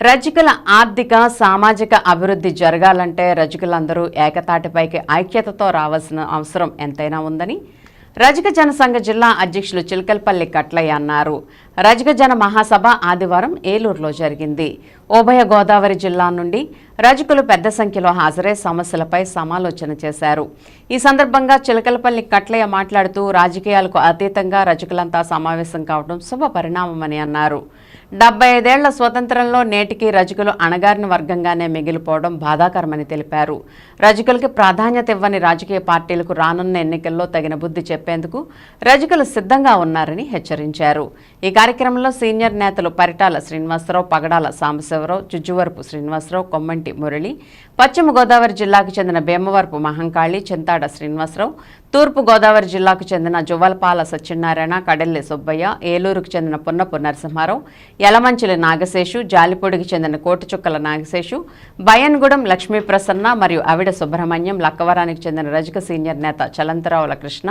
రజకుల ఆర్థిక సామాజిక అభివృద్ధి జరగాలంటే రజకులందరూ ఏకతాటిపైకి ఐక్యతతో రావాల్సిన అవసరం ఎంతైనా ఉందని రజక జనసంఘ జిల్లా అధ్యక్షులు చిలకల్పల్లి కట్లయ్య అన్నారు. రజక జన మహాసభ ఆదివారం ఏలూరులో జరిగింది. ఉభయ గోదావరి జిల్లా నుండి రజకులు పెద్ద సంఖ్యలో హాజరై సమస్యలపై సమాలోచన చేశారు. ఈ సందర్భంగా చిలకలపల్లి కట్లయ్య మాట్లాడుతూ రాజకీయాలకు అతీతంగా రజకులంతా సమావేశం కావడం శుభ పరిణామమని అన్నారు. డెబ్బై ఐదేళ్ళ స్వతంత్రంలో నేటికి రజకులు అణగారిన వర్గంగానే మిగిలిపోవడం బాధాకరమని తెలిపారు. రజకులకి ప్రాధాన్యత ఇవ్వని రాజకీయ పార్టీలకు రానున్న ఎన్నికల్లో తగిన బుద్ధి చెప్పేందుకు రజకులు సిద్ధంగా ఉన్నారని హెచ్చరించారు. ఈ కార్యక్రమంలో సీనియర్ నేతలు పరిటాల శ్రీనివాసరావు పగడాల సాంబశివరావు జుజ్జువరపు శ్రీనివాసరావు కొమ్మంటి మురళి పశ్చిమ గోదావరి జిల్లాకు చెందిన భీమవరపు మహంకాళి చింతాడ శ్రీనివాసరావు తూర్పు గోదావరి జిల్లాకు చెందిన జువల్పాల సత్యనారాయణ కడెల్లి సుబ్బయ్య ఏలూరుకు చెందిన పున్నపు నరసింహారావు యలమంచిలి నాగశేషు జాలిపూడికి చెందిన కోటిచుక్కల నాగశేషు బయన్గూడెం లక్ష్మీ ప్రసన్న మరియు అవిడ సుబ్రహ్మణ్యం లక్కవరానికి చెందిన రజక సీనియర్ నేత చలంతరావుల కృష్ణ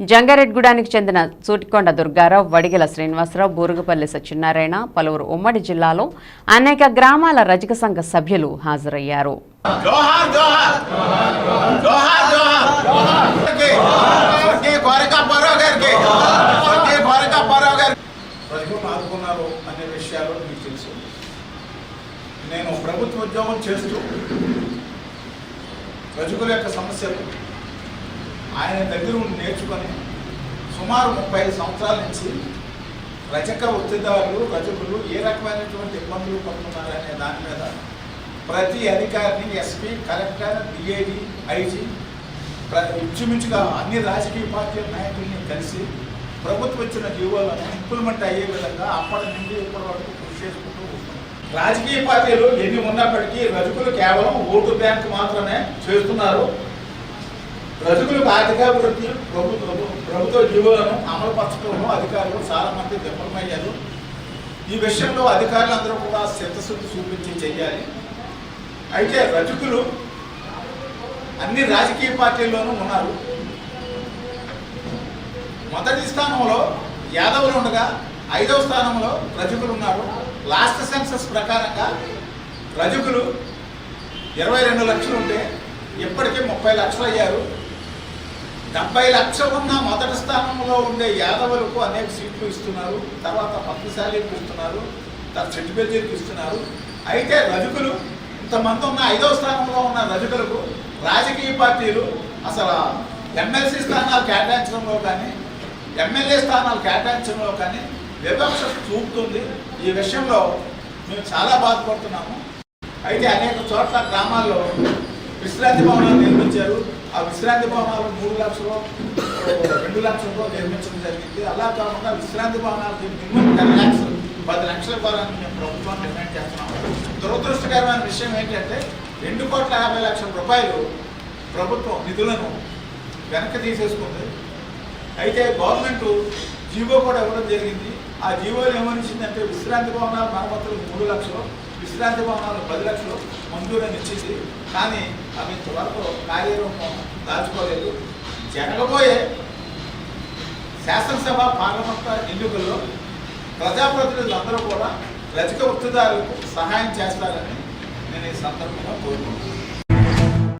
జంగారెడ్గూడానికి చెందిన సూటికొండ దుర్గారావు వడిగల శ్రీనివాసరావు బూరుగుపల్లి సత్యనారాయణ పలువురు ఉమ్మడి జిల్లాలో అనేక గ్రామాల రజక సంఘ సభ్యులు హాజరయ్యారు. జోహార్ జోహార్ జోహార్ జోహార్ స్వర్గీయ కోరిక పరో గారికి. స్వర్గీయ పరో ప్రజలు ఆదుకున్నారు అనే విషయాలు మీకు తెలుసు. నేను ప్రభుత్వ ఉద్యోగం చేస్తూ రజకుల యొక్క సమస్యలు ఆయన దగ్గర ఉండి నేర్చుకొని సుమారు ముప్పై ఐదు సంవత్సరాల నుంచి రజక వృత్తిదారులు రజకులు ఏ రకమైనటువంటి ఇబ్బందులు పడుతున్నారనే దాని మీద ప్రతి అధికారిని ఎస్పీ కలెక్టర్ డిఐడి ఐజీ ఇంచుమించుగా అన్ని రాజకీయ పార్టీల నాయకుల్ని కలిసి ప్రభుత్వం ఇచ్చిన జీవోలను ఇంప్లిమెంట్ అయ్యే విధంగా అప్పటి నుండి ఇప్పటి వరకు కృషి చేసుకుంటూ రాజకీయ పార్టీలు ఎన్ని ఉన్నప్పటికీ రజకులు కేవలం ఓటు బ్యాంక్ మాత్రమే చేస్తున్నారు. రజకులకు ఆర్థికాభివృద్ధి ప్రభుత్వ ప్రభుత్వ జీవులను అమలు పరచడంలో అధికారులు చాలా మంది విఫలమయ్యారు. ఈ విషయంలో అధికారులందరూ కూడా శ్రద్ధశుద్ధి చూపించి చెయ్యాలి అయితే రజకులు అన్ని రాజకీయ పార్టీల్లోనూ ఉన్నారు. మొదటి స్థానంలో యాదవులు ఉండగా ఐదవ స్థానంలో రజకులు ఉన్నారు. లాస్ట్ సెన్సస్ ప్రకారంగా రజకులు ఇరవై రెండు లక్షలు ఉంటే ఇప్పటికీ ముప్పై లక్షలు అయ్యారు. డెబ్బై లక్షలు ఉన్న మొదటి స్థానంలో ఉండే యాదవులకు అనేక సీట్లు ఇస్తున్నారు. తర్వాత పక్కిశాలీలకు ఇస్తున్నారు. తర్వాత చెట్టుబెల్జీలకు ఇస్తున్నారు. అయితే రజకులు ఇంతమంది ఉన్న ఐదవ స్థానంలో ఉన్న రజకులకు రాజకీయ పార్టీలు అసలు ఎమ్మెల్సీ స్థానాలు కేటాయించడంలో కానీ ఎమ్మెల్యే స్థానాలు కేటాయించడంలో కానీ వివక్ష చూపుతుంది. ఈ విషయంలో మేము చాలా బాధపడుతున్నాము. అయితే అనేక చోట్ల గ్రామాల్లో విశ్రాంతి భవనాలు నిర్మించారు. ఆ విశ్రాంతి భవనాలు మూడు లక్షలు రెండు లక్షలతో నిర్మించడం జరిగింది. అలా కాకుండా విశ్రాంతి భవనాలు మినిమం టెన్ పది లక్షల ఇవ్వాలని మేము ప్రభుత్వాన్ని డిమాండ్ చేస్తున్నాం. దురదృష్టకరమైన విషయం ఏంటంటే రెండు కోట్ల యాభై లక్షల రూపాయలు ప్రభుత్వం నిధులను వెనక్కి తీసేసుకుంది. అయితే గవర్నమెంట్ జీవో కూడా ఇవ్వడం జరిగింది. ఆ జీవోలు ఏమనిచ్చిందంటే విశ్రాంతి భవనాలు మరమ్మతులు మూడు లక్షలు విశ్రాంతి భవనాలు పది లక్షలు మంజూరని ఇచ్చింది. కానీ అవి ఇంతవరకు కార్యరూపం దాచుకోలేదు. జరగబోయే శాసనసభ పార్లమెంట్ ఎన్నికల్లో ప్రజాప్రతినిధులందరూ కూడా రజక వృత్తిదారులకు సహాయం చేస్తారని నేను ఈ సందర్భంగా కోరుకుంటున్నాను.